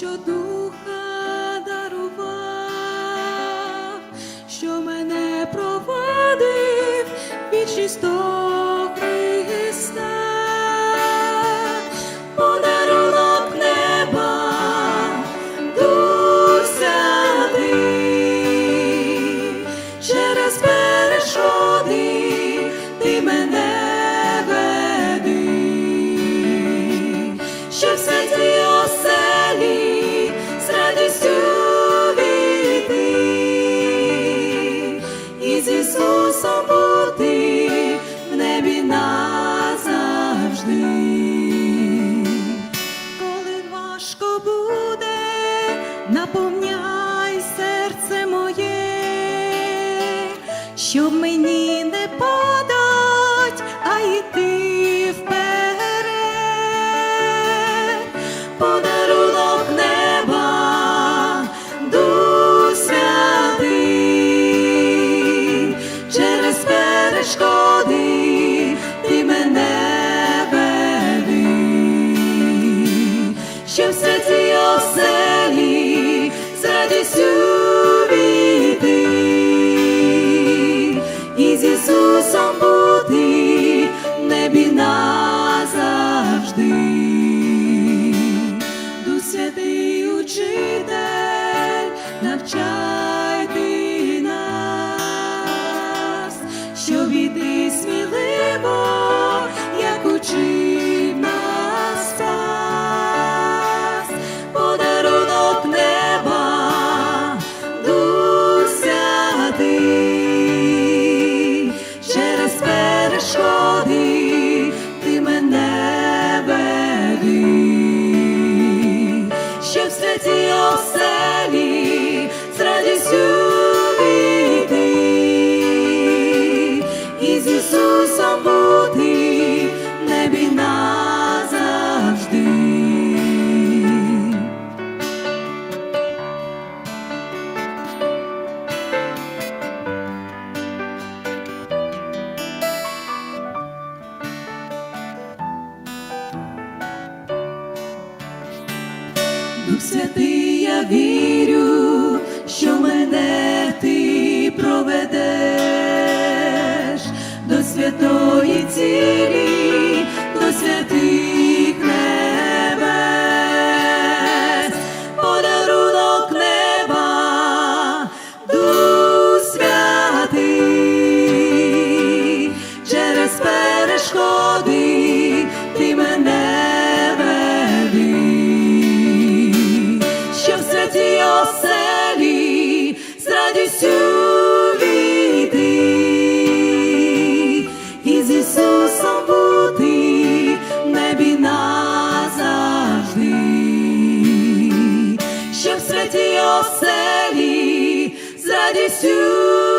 що духа дарував, що мене провадив від чистого. назавжди, коли важко буде, наповняй серце моє, щоб мені не. ще в святі оселі з радістю. Дух святий, я вірю, що мене ти проведеш до святої цілі. оселі, з радістю.